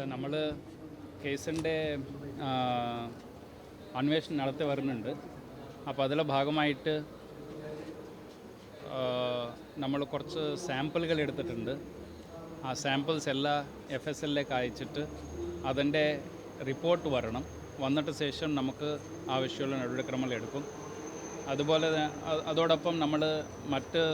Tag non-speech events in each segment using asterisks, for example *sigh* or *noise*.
അല്ല നമ്മൾ കേസിന്റെ അന്വേഷണം നടത്തി വരുന്നുണ്ട്. അപ്പോൾ അതിലെ ഭാഗമായിട്ട് നമ്മൾ കുറച്ച് സാമ്പിളുകൾ എടുത്തിട്ടുണ്ട്. ആ സാമ്പിൾസ് എല്ലാ എഫ് എസ് എല്ലിലേക്ക് അയച്ചിട്ട് അതിന്റെ റിപ്പോർട്ട് വരണം. വന്നിട്ട് ശേഷം നമുക്ക് ആവശ്യമുള്ള നടപടിക്രമങ്ങൾ എടുക്കും. അതുപോലെ അതോടൊപ്പം നമ്മൾ മറ്റ്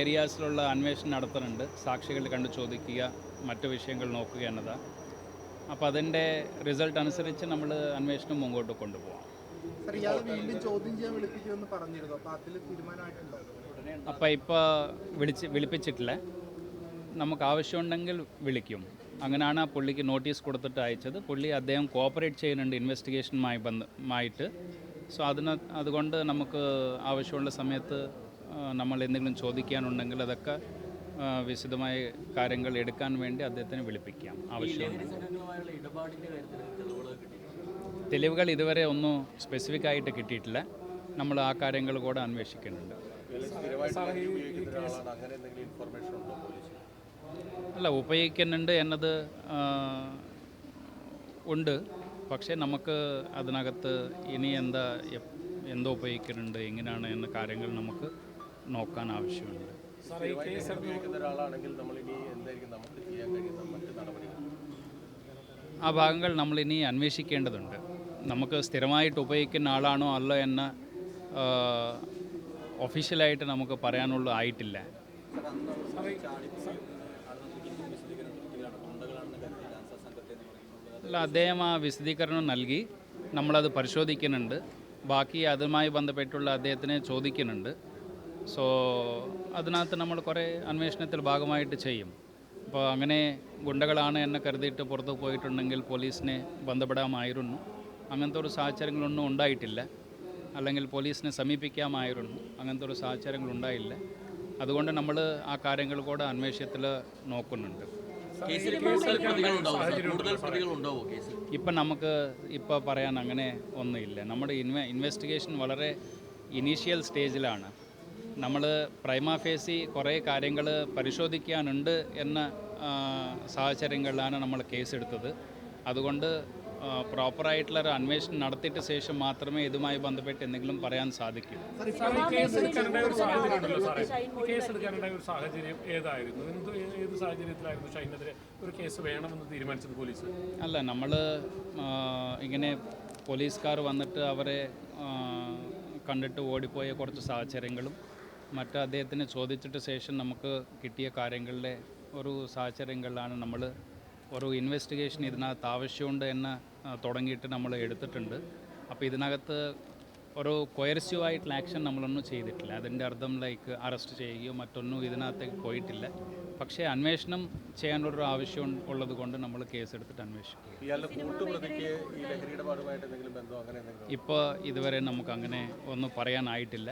ഏരിയാസിലുള്ള അന്വേഷണം നടത്തുന്നുണ്ട്. സാക്ഷികളെ കണ്ട് ചോദിക്കുക. മറ്റ് വിഷയങ്ങൾ നോക്കുക എന്നതാണ് അപ്പോൾ അതിന്റെ റിസൾട്ട് അനുസരിച്ച് നമ്മൾ അന്വേഷണം മുമ്പോട്ട് കൊണ്ടുപോകാം അപ്പോൾ ഇപ്പോൾ വിളിച്ച് വിളിപ്പിച്ചിട്ടില്ല. നമുക്ക് ആവശ്യമുണ്ടെങ്കിൽ വിളിക്കും. അങ്ങനെയാണ് ആ പുള്ളിക്ക് നോട്ടീസ് കൊടുത്തിട്ട് അയച്ചത്. പുള്ളി അദ്ദേഹം കോപ്പറേറ്റ് ചെയ്യുന്നുണ്ട് ഇൻവെസ്റ്റിഗേഷനുമായി ബന്ധമായിട്ട് സോ അതിന് അതുകൊണ്ട് നമുക്ക് ആവശ്യമുള്ള സമയത്ത് നമ്മൾ എന്തെങ്കിലും ചോദിക്കാനുണ്ടെങ്കിൽ അതൊക്കെ വിശദമായ കാര്യങ്ങൾ എടുക്കാൻ വേണ്ടി അദ്ദേഹത്തിന് വിളിപ്പിക്കാം. ആവശ്യമാണ് തെളിവുകൾ ഇതുവരെ ഒന്നും സ്പെസിഫിക് ആയിട്ട് കിട്ടിയിട്ടില്ല. നമ്മൾ ആ കാര്യങ്ങൾ കൂടെ അന്വേഷിക്കുന്നുണ്ട്. അല്ല ഉപയോഗിക്കുന്നുണ്ട് എന്നത് ഉണ്ട്. പക്ഷേ നമുക്ക് അതിനകത്ത് ഇനി എന്താ എന്തോ ഉപയോഗിക്കുന്നുണ്ട് എങ്ങനെയാണ് എന്ന കാര്യങ്ങൾ നമുക്ക് നോക്കാൻ ആവശ്യമുണ്ട്. ആ ഭാഗങ്ങൾ നമ്മൾ ഇനി അന്വേഷിക്കേണ്ടതുണ്ട്. നമുക്ക് സ്ഥിരമായിട്ട് ഉപയോഗിക്കുന്ന ആളാണോ അല്ലോ എന്ന് ഒഫീഷ്യലായിട്ട് നമുക്ക് പറയാനുള്ള ആയിട്ടില്ല. അല്ല അദ്ദേഹം ആ വിശദീകരണം നൽകി. നമ്മളത് പരിശോധിക്കുന്നുണ്ട്. ബാക്കി അതുമായി ബന്ധപ്പെട്ടുള്ള അദ്ദേഹത്തിനെ ചോദിക്കുന്നുണ്ട്. സോ അതിനകത്ത് നമ്മൾ കുറേ അന്വേഷണത്തിൽ ഭാഗമായിട്ട് ചെയ്യും. അപ്പോൾ അങ്ങനെ ഗുണ്ടകളാണ് എന്നെ കരുതിയിട്ട് പുറത്ത് പോയിട്ടുണ്ടെങ്കിൽ പോലീസിനെ ബന്ധപ്പെടാമായിരുന്നു. അങ്ങനത്തെ ഒരു സാഹചര്യങ്ങളൊന്നും ഉണ്ടായിട്ടില്ല. അല്ലെങ്കിൽ പോലീസിനെ സമീപിക്കാമായിരുന്നു. അങ്ങനത്തെ ഒരു സാഹചര്യങ്ങൾ ഉണ്ടായില്ല. അതുകൊണ്ട് നമ്മൾ ആ കാര്യങ്ങൾ കൂടെ അന്വേഷണത്തിൽ നോക്കുന്നുണ്ട്. ഇപ്പം നമുക്ക് ഇപ്പോൾ പറയാൻ അങ്ങനെ ഒന്നുമില്ല. നമ്മുടെ ഇൻവെ ഇൻവെസ്റ്റിഗേഷൻ വളരെ ഇനീഷ്യൽ സ്റ്റേജിലാണ് നമ്മൾ പ്രൈമാഫേസി കുറേ കാര്യങ്ങൾ പരിശോധിക്കാനുണ്ട് എന്ന സാഹചര്യങ്ങളിലാണ് നമ്മൾ കേസെടുത്തത്. അതുകൊണ്ട് പ്രോപ്പറായിട്ടുള്ള ഒരു അന്വേഷണം നടത്തിയിട്ട് ശേഷം മാത്രമേ ഇതുമായി ബന്ധപ്പെട്ട് എന്തെങ്കിലും പറയാൻ സാധിക്കൂ. അല്ല നമ്മൾ ഇങ്ങനെ പോലീസുകാർ വന്നിട്ട് അവരെ കണ്ടിട്ട് ഓടിപ്പോയ കുറച്ച് സാഹചര്യങ്ങളും മറ്റ് അദ്ദേഹത്തിന് ചോദിച്ചിട്ട് ശേഷം നമുക്ക് കിട്ടിയ കാര്യങ്ങളുടെ ഒരു സാഹചര്യങ്ങളിലാണ് നമ്മൾ ഒരു ഇൻവെസ്റ്റിഗേഷൻ ഇതിനകത്ത് ആവശ്യമുണ്ട് എന്ന് തുടങ്ങിയിട്ട് നമ്മൾ എടുത്തിട്ടുണ്ട്. അപ്പോൾ ഇതിനകത്ത് ഒരു കൊയർസീവ് ആയിട്ടുള്ള ആക്ഷൻ നമ്മളൊന്നും ചെയ്തിട്ടില്ല. അതിന്റെ അർത്ഥം ലൈക്ക് അറസ്റ്റ് ചെയ്യുകയോ മറ്റൊന്നും ഇതിനകത്തേക്ക് പോയിട്ടില്ല. പക്ഷേ അന്വേഷണം ചെയ്യാനുള്ളൊരു ആവശ്യം ഉള്ളത് കൊണ്ട് നമ്മൾ കേസെടുത്തിട്ട് അന്വേഷിക്കും ബന്ധം അങ്ങനെ എന്തെങ്കിലും ഇപ്പോൾ ഇതുവരെ നമുക്ക് അങ്ങനെ ഒന്നും പറയാനായിട്ടില്ല.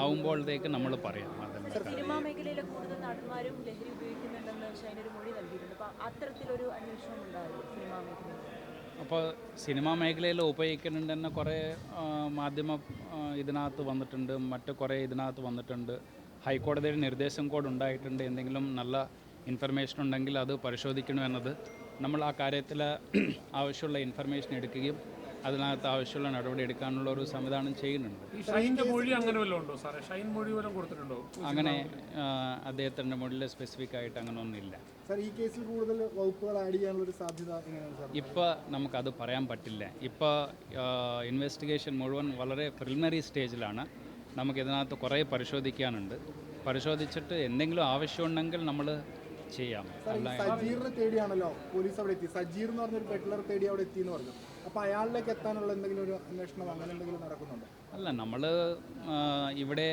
ആവുമ്പോഴത്തേക്ക് നമ്മൾ പറയാം അതെല്ലാം സിനിമാ മേഖലയിലെ കൂടുതൽ നടന്മാരും ലഹരി ഉപയോഗിക്കുന്നുണ്ടെന്ന് ഷൈനൊരു മൊഴി നൽകിയിട്ടുണ്ട്. അപ്പോൾ അത്തരത്തിലൊരു അന്വേഷണം ഉണ്ടാവില്ല സിനിമാ മേഖലയിൽ? അപ്പോൾ സിനിമാ മേഖലയിൽ ഉപയോഗിക്കുന്നുണ്ടെന്ന് കുറേ മാധ്യമ ഇതിനകത്ത് വന്നിട്ടുണ്ട്. മറ്റ് കുറേ ഇതിനകത്ത് വന്നിട്ടുണ്ട്. ഹൈക്കോടതിയുടെ നിർദ്ദേശം കൂടെ ഉണ്ടായിട്ടുണ്ട്. എന്തെങ്കിലും നല്ല ഇൻഫർമേഷൻ ഉണ്ടെങ്കിൽ അത് പരിശോധിക്കണമെന്നത് നമ്മൾ ആ കാര്യത്തിൽ *clears throat* ആവശ്യമുള്ള ഇൻഫർമേഷൻ എടുക്കുകയും അതിനകത്ത് ആവശ്യമുള്ള നടപടി എടുക്കാനുള്ള ഒരു സംവിധാനം ചെയ്യുന്നുണ്ട്. ഈ ഷൈന്റെ മൊഴി അങ്ങനെ വല്ലതും ഉണ്ടോ സാറേ? ഷൈൻ മൊഴി വല്ലതും കൊടുത്തിട്ടുണ്ടോ? അങ്ങനെ അദ്ദേഹത്തിന്റെ മുകളിൽ സ്പെസിഫിക് ആയിട്ട് അങ്ങനെ ഒന്നുമില്ല സർ ഈ കേസിൽ കൂടുതൽ വകുപ്പുകൾ ആഡ് ചെയ്യാനുള്ള ഒരു സാധ്യത എങ്ങനെയാണ് സാർ? ഇപ്പോൾ നമുക്കത് പറയാൻ പറ്റില്ല. ഇപ്പോൾ ഇൻവെസ്റ്റിഗേഷൻ മുഴുവൻ വളരെ പ്രിലിമിനറി സ്റ്റേജിലാണ് നമുക്ക് നമുക്കിതിനകത്ത് കുറേ പരിശോധിക്കാനുണ്ട്. പരിശോധിച്ചിട്ട് എന്തെങ്കിലും ആവശ്യമുണ്ടെങ്കിൽ നമ്മൾ ചെയ്യാം. സജീറിനെ തേടിയാണല്ലോ പോലീസ് അവിടെ എത്തി. സജീർ എന്ന് പറഞ്ഞൊരു ബെഡ്ലർ തേടി അവിടെ എത്തി എന്ന് പറഞ്ഞു. അപ്പോൾ അയാളിലേക്ക് എത്താനുള്ള എന്തെങ്കിലും ഒരു അന്വേഷണം അങ്ങനെ എന്തെങ്കിലും നടക്കുന്നുണ്ടോ? അല്ല നമ്മൾ ഇവിടെ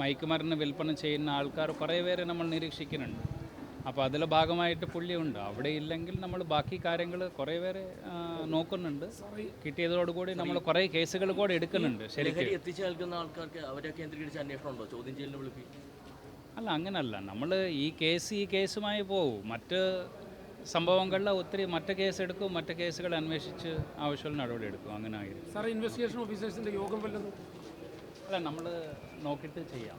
മയക്കുമരുന്ന് വിൽപ്പന ചെയ്യുന്ന ആൾക്കാർ കുറേ പേരെ നമ്മൾ നിരീക്ഷിക്കുന്നുണ്ട്. അപ്പോൾ അതിലെ ഭാഗമായിട്ട് പുള്ളിയുണ്ട്. അവിടെ ഇല്ലെങ്കിൽ നമ്മൾ ബാക്കി കാര്യങ്ങൾ കുറേ പേരെ നോക്കുന്നുണ്ട്. കിട്ടിയതോടുകൂടി നമ്മൾ കുറേ കേസുകൾ കൂടെ എടുക്കുന്നുണ്ട് ശരിക്കും. എത്തിച്ചേൽക്കുന്ന എത്തിച്ചു ആൾക്കാർക്ക് അവരെ കേന്ദ്രീകരിച്ച് അന്വേഷണം ഉണ്ടോ? ചോദ്യം ചെയ്യലിന് വിളിപ്പിക്കും അല്ല അങ്ങനല്ല. നമ്മൾ ഈ കേസ് ഈ കേസുമായി പോകും മറ്റ് സംഭവങ്ങളിൽ ഒത്തിരി മറ്റു കേസ് എടുക്കും മറ്റ് കേസുകൾ അന്വേഷിച്ച് ആവശ്യമുള്ള നടപടി എടുക്കും. അങ്ങനെ ആയിരിക്കും സാർ ഇൻവെസ്റ്റിഗേഷൻ ഓഫീസേഴ്സിന്റെ യോഗം വല്ലതും? അല്ല നമ്മൾ നോക്കിയിട്ട് ചെയ്യാം.